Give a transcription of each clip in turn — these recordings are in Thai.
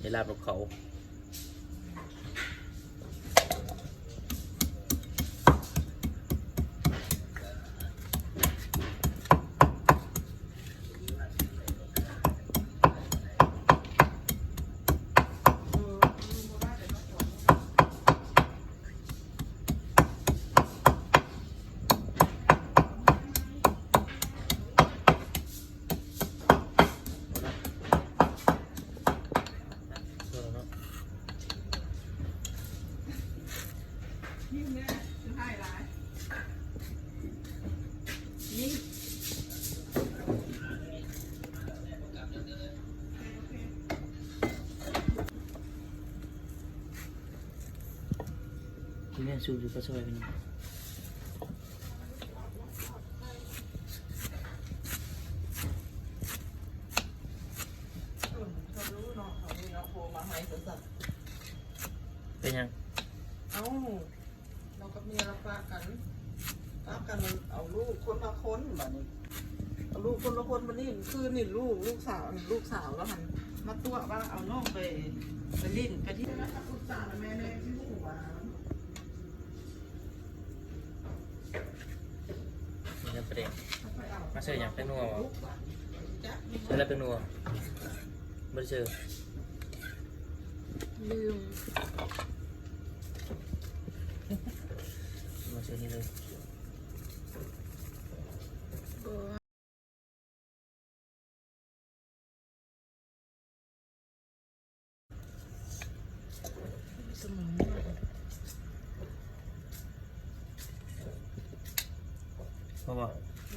ในลาบนกเขา เออเนาะ ยิ่งแม่จะให้ร้ายยิ่ง ที่แม่สูบอยู่ก็ช่วยกัน เขารู้เนาะเขามีเนาะโทรมาให้สั สเป็นยังๆเอ้าเรากับเมียเราปากันปากันเอาลูกคนละคนแบบนี้เอาลูกคนละคนมานี่คือนี่ลูกลูกสาวลูกสาวแล้วหันมาตัวว่าเอาน้องไปไปลิ้นไปที่ ลูกสาวแม่แม่ที่ลูกห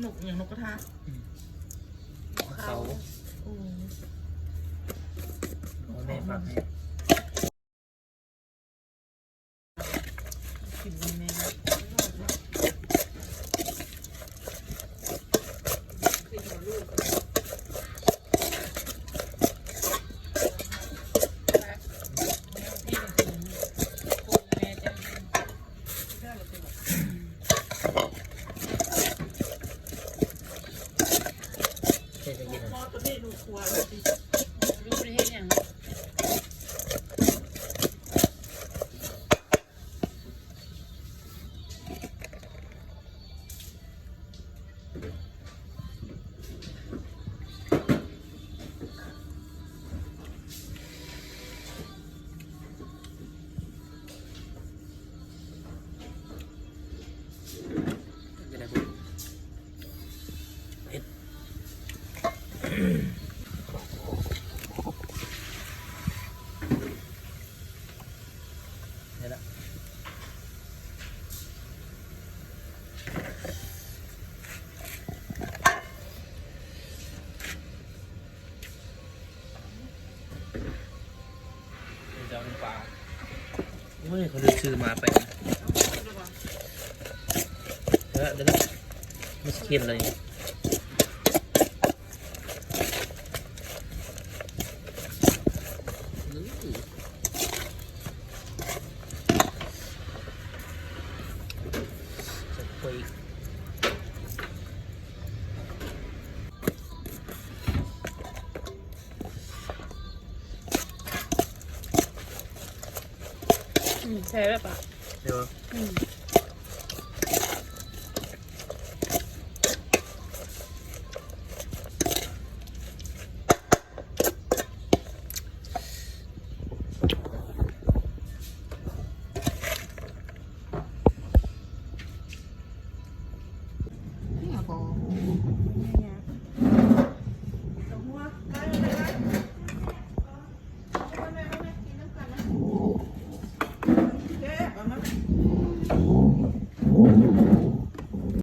หนุกอย่างนกกระทะเขาโอ้เอาแม่ฝากให้ ได้ละเจ้าปลาเฮ้ยเขาเลือกซื้อมาไปเดี๋ยวเดี๋ยวไม่เค็มเลย ใช่แบบอะเดี๋ยวอืม